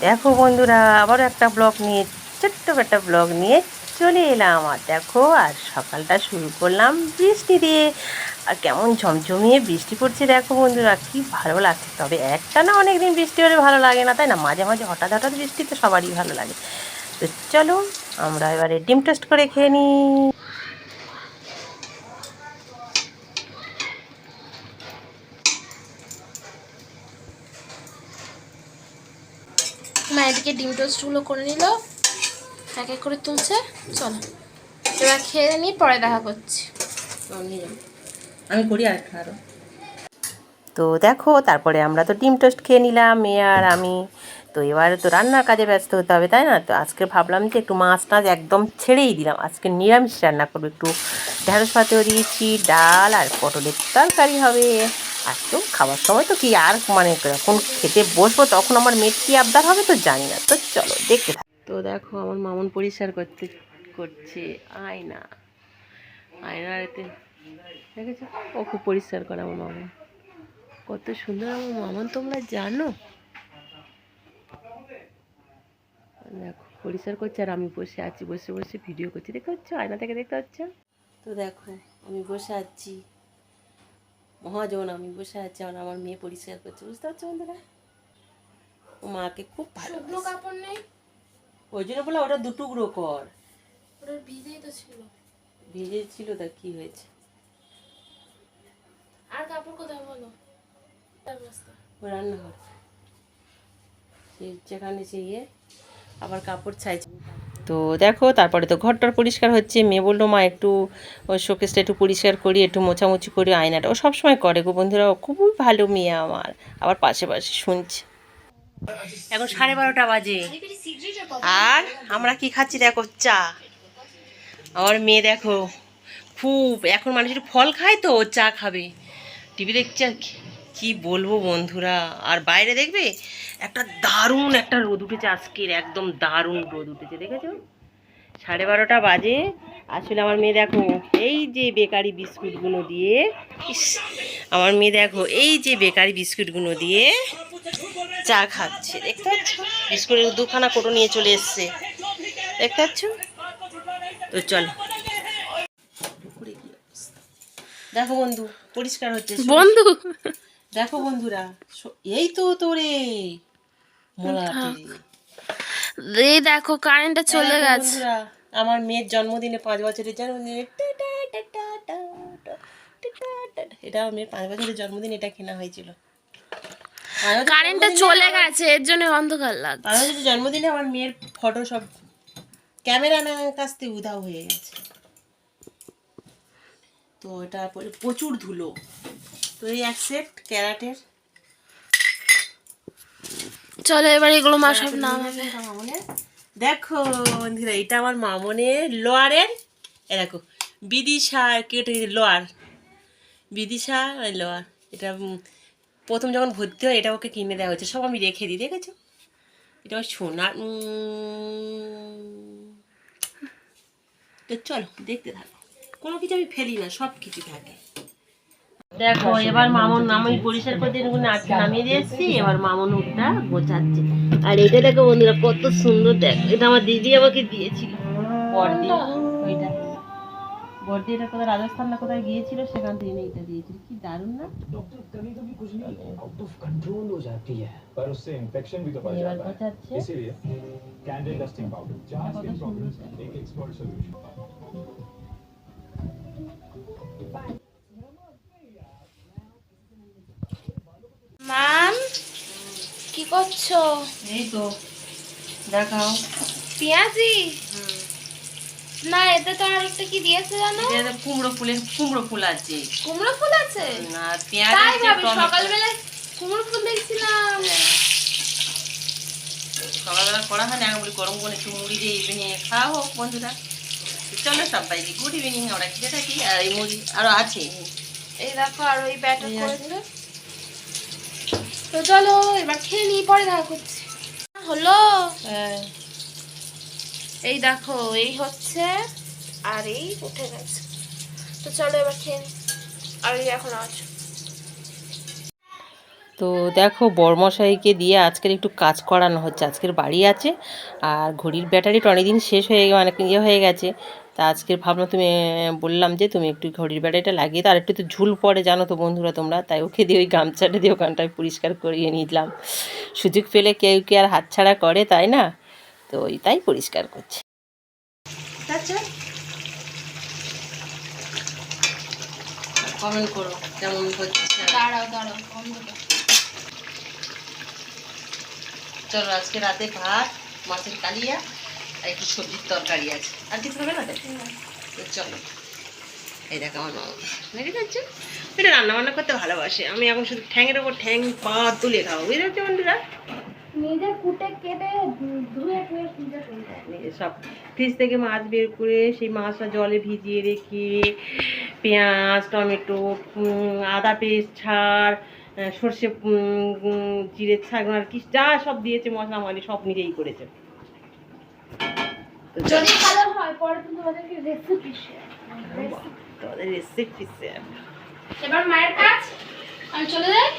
দেখো বন্ধুরা আবারও একটা ব্লগ নিয়ে, ছোট্ট একটা ব্লগ নিয়ে চলে এলাম। আর দেখো, আর সকালটা শুরু করলাম বৃষ্টি দিয়ে। আর কেমন ঝমঝমিয়ে বৃষ্টি পড়ছে দেখো বন্ধুরা, কি ভালো লাগছে। তবে একটা না অনেক দিন বৃষ্টি হলে ভালো লাগে না, তাই না? মাঝে মাঝে হঠাৎ হঠাৎ বৃষ্টি তো সবারই ভালো লাগে। তো চলো, আমরা এবারে ডিম টেস্ট করে খেয়ে নিই। এদিকে ডিম টোস্টগুলো করে নিল এক এক করে তুলছে। চলো এবার খেয়ে নিই পরে দেখা করছি। আমি করি আর। আরও তো দেখো তারপরে আমরা তো ডিম টোস্ট খেয়ে নিলাম মেয়ে আর আমি। তো এবারে তো রান্নার কাজে ব্যস্ত হতে হবে তাই না? তো আজকে ভাবলাম যে একটু মাছ টাছ একদম ছেড়েই দিলাম। আজকে নিরামিষ রান্না করব একটু ঢেঁড়স পাতেও দিয়েছি ডাল আর পটলের তরকারি হবে। আর তো খাবার সময় তো কি আর মানে যখন খেতে বসবো তখন আমার মেয়ের কি আবদার হবে তো জানি না। তো চলো দেখতে থাক। তো দেখো আমার মামন পরিষ্কার করতে করছে আয়না। আয়নার এতে দেখেছ? ও খুব পরিষ্কার করে আমার মামা কত সুন্দর আমার মামন তোমরা জানো? দেখো পরিষ্কার করছে আর আমি বসে আছি বসে বসে ভিডিও করছি। দেখতে পাচ্ছ? আয়না থেকে দেখতে পাচ্ছ? তো দেখো আমি বসে আছি। মহাজন আমি বসে আছি আর আমার মেয়ে পরিষ্কার করছে বুঝতে পারছ বন্ধুরা? ও মাকে খুব ভালো কাপড় নেই? ওই জন্য বলে ওটা দুটুকরো কর। ওটা ভিজেই তো ছিল। ভিজে ছিল তা কি হয়েছে? আর কাপড় কোথায় বলো? ও রান্নাঘর। যেখানে সে ইয়ে আবার কাপড় ছাইছে। তো দেখো তারপরে তো ঘরটার পরিষ্কার হচ্ছে। মেয়ে বলল মা একটু ওই শোকেসটা একটু পরিষ্কার করি একটু মোছামুছি করি আয়নাটা। ও সবসময় করে গো বন্ধুরা ও খুবই ভালো মেয়ে আমার। আবার পাশে পাশে শুনছে। এখন সাড়ে বারোটা বাজে। আর আমরা কি খাচ্ছি দেখো চা। আমার মেয়ে দেখো খুব এখন মানুষ একটু ফল খায় তো চা খাবে। টিভি দেখছে আর কি- কি বলব বন্ধুরা? আর বাইরে দেখবে একটা দারুণ একটা রোদ উঠেছে আজকের, একদম দারুণ রোদ উঠেছে, দেখেছ? সাড়ে বারোটা বাজে। আসলে আমার মেয়ে দেখো, এই যে বেকারি বিস্কুটগুলো দিয়ে আমার মেয়ে দেখো, এই যে বেকারি বিস্কুটগুলো দিয়ে চা খাচ্ছে। দেখতে পাচ্ছ? বিস্কুটের দুখানা কোটো নিয়ে চলে এসছে। দেখতে পাচ্ছ? তো চলো? দেখো বন্ধু, পরিষ্কার হচ্ছে। বন্ধু। দেখো বন্ধুরা এই তো তোরে। এই দেখো কারেন্টটা হ্যাঁ, চলে হ্যাঁ, গেছে। আমার মেয়ের জন্মদিনে পাঁচ বছরের জন্মদিনে এটা আমার পাঁচ বছরের জন্মদিন এটা কেনা হয়েছিল। কারেন্টটা চলে গেছে এর জন্য অন্ধকার লাগছে। পাঁচ বছরের জন্মদিনে আমার মেয়ের ফটো সব ক্যামেরা না কাছ থেকে উধাও হয়ে গেছে। তো এটা প্রচুর ধুলো। তো এই এক সেট ক্যারাটের। চলো এবার এগুলো মা সব নামাবে। মামনের। দেখো বন্ধুরা এটা আমার মামনের লোয়ারের এ দেখো বিদিশা কেটে লোয়ার। বিদিশা আর লোয়ার এটা প্রথম যখন ভর্তি হয় এটা ওকে কিনে দেওয়া হয়েছে সব আমি রেখে দিই দেখেছ? এটা আমার সোনার তো চলো দেখতে থাকো। কোনো কিছু আমি ফেলি না সব কিছু থাকে। দেখো এবার মামুন আমি পরিষ্কার করে দিনগুলো আজকে নামিয়ে দিয়েছি এবার মামুন উঠটা গোছাচ্ছে আর এটা দেখো বন্ধুরা কত সুন্দর দেখ এটা আমার দিদি আমাকে দিয়েছিল বর্দি ওইটা কোথায় রাজস্থান কোথায় গিয়েছিল সেখান থেকে এটা দিয়েছিল কি দারুণ না করছ এই তো দেখাও। পেঁয়াজি? না এতে তো আর একটা কি দিয়েছে জানো? এটা কুমড়ো ফুলের কুমড়ো ফুল আছে। কুমড়ো ফুল আছে? না পেঁয়াজ তাই ভাবি টমেটো। সকালবেলায় কুমড়ো ফুল দেখছিলাম। হ্যাঁ। সকালবেলা করা হয় না বলি গরম করে একটু মুড়ি দিয়ে ইভিনিং খাওয়া হোক বন্ধুরা। চলো সবাইকে গুড ইভিনিং আমরা খেতে থাকি। আর এই মুড়ি আরও আছে। এই দেখো আর ওই ব্যাটার করেছে। তো চলো এবার খেয়ে নিই পরে দেখা করছি। হলো? হ্যাঁ। এই দেখো এই হচ্ছে আর এই উঠে গেছে। তো চলো এবার খেয়ে নিই। আর এই এখন আছে তো দেখো বরমশাইকে দিয়ে আজকের একটু কাজ করানো হচ্ছে। আজকের বাড়ি আছে আর ঘড়ির ব্যাটারিটা অনেকদিন শেষ হয়ে মানে ইয়ে হয়ে গেছে। তা আজকের ভাবনা তুমি বললাম যে তুমি একটু ঘড়ির বেড়াটা লাগিয়ে আর একটু তো ঝুল পড়ে জানো তো বন্ধুরা তোমরা। তাই ওকে দিয়ে ওই গামছাটা দিয়ে ওখানটায় পরিষ্কার করিয়ে নিলাম। সুযোগ পেলে কেউ কি আর হাতছাড়া করে তাই না? তো ওই তাই পরিষ্কার করছে। আচ্ছা। কমেন্ট করো কেমন হচ্ছে? দাঁড়াও দাঁড়াও চলো আজকে রাতে ভাত মাছের কালিয়া আর একটু সবজির তরকারি আছে। আর কিছু হবে না? তো? চলো। এই দেখো আমার মামা। দেখে যাচ্ছে এটা রান্না বান্না করতে ভালোবাসে। আমি এখন শুধু ঠ্যাংয়ের ওপর ঠ্যাং পা তুলে খাব। বুঝতে পারছ বন্ধুরা? নিজে কুটে কেটে ধুয়ে টুয়ে ফ্রিজে ফেলে সব ফ্রিজ থেকে মাছ বের করে সেই মাছটা জলে ভিজিয়ে রেখে পেঁয়াজ টমেটো আদা পেস্ট ছাড় সর্ষে জিরে ছাড় আর কি যা সব দিয়েছে মশলা মানে সব নিজেই করেছে। যদি ভালো হয় পরে তুমি তোমাদেরকে রেসিপি শেয়ার তোমাদের রেসিপি শেয়ার এবার মায়ের কাজ আমি চলে যাই।